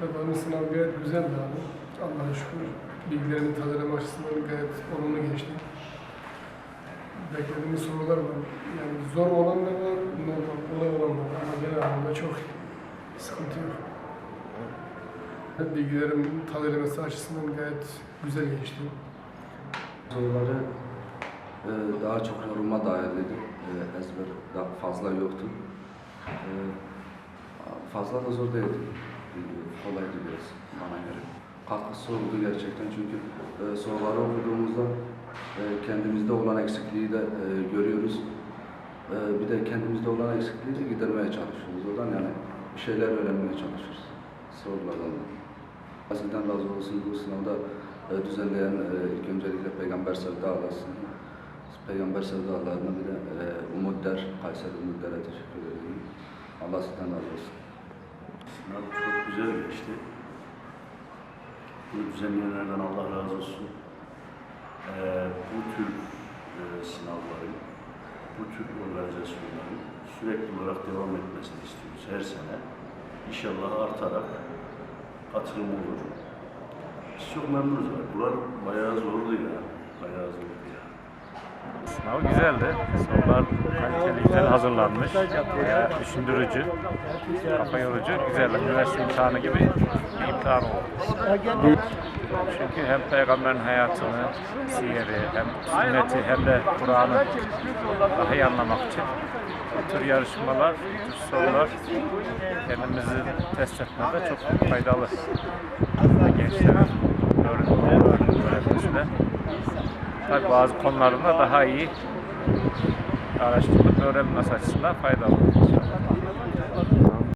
Bakalım sınav gayet güzeldi abi. Allah'a şükür. Bilgilerini tazeleme açısından gayet olumlu geçti. Beklediğimiz sorular var. Yani zor olan da var, normal, kolay olan da var. Ama genel anlamda çok iyi. Sıkıntı yok. Bilgilerin tazelemesi açısından gayet güzel geçti. Soruları e, daha çok yoruma dairliydi. E, ezber fazla yoktu. E, fazla da zor değildi. E, kolaydı biraz bana göre. Katkısı oldu gerçekten çünkü e, soruları okuduğumuzda e, kendimizde olan eksikliği de e, görüyoruz. E, bir de kendimizde olan eksikliği de gidermeye çalışıyoruz. Oradan yani bir şeyler öğrenmeye çalışıyoruz sorulardan da. Sizden razı olsun bu sınavda e, düzenleyen e, ilk öncelikle Peygamber sevdalasını, Peygamber sevdalarına bir de e, Umut Der, Kayseri Umut teşekkür ederim. Allah sizden razı olsun. Sınav çok güzel geçti. Bunu düzenleyenlerden Allah razı olsun. Ee, bu tür e, sınavların, bu tür organizasyonların sürekli olarak devam etmesini istiyoruz her sene. İnşallah artarak katılım olur. Biz çok memnunuz. Bunlar bayağı zordu ya. Bayağı zordu ya. Sınav güzeldi. Sorular kaliteli, güzel hazırlanmış. Bayağı düşündürücü, kafa yorucu, güzel. Üniversite imtihanı gibi bir imtihan oldu. Çünkü hem peygamberin hayatını, siyeri, hem sünneti hem de Kur'an'ı daha iyi anlamak için bu tür yarışmalar, bu tür sorular kendimizi test etmede çok faydalı. Gençlerin bazı konularında daha iyi araştırıp öğrenmesi açısından faydalı.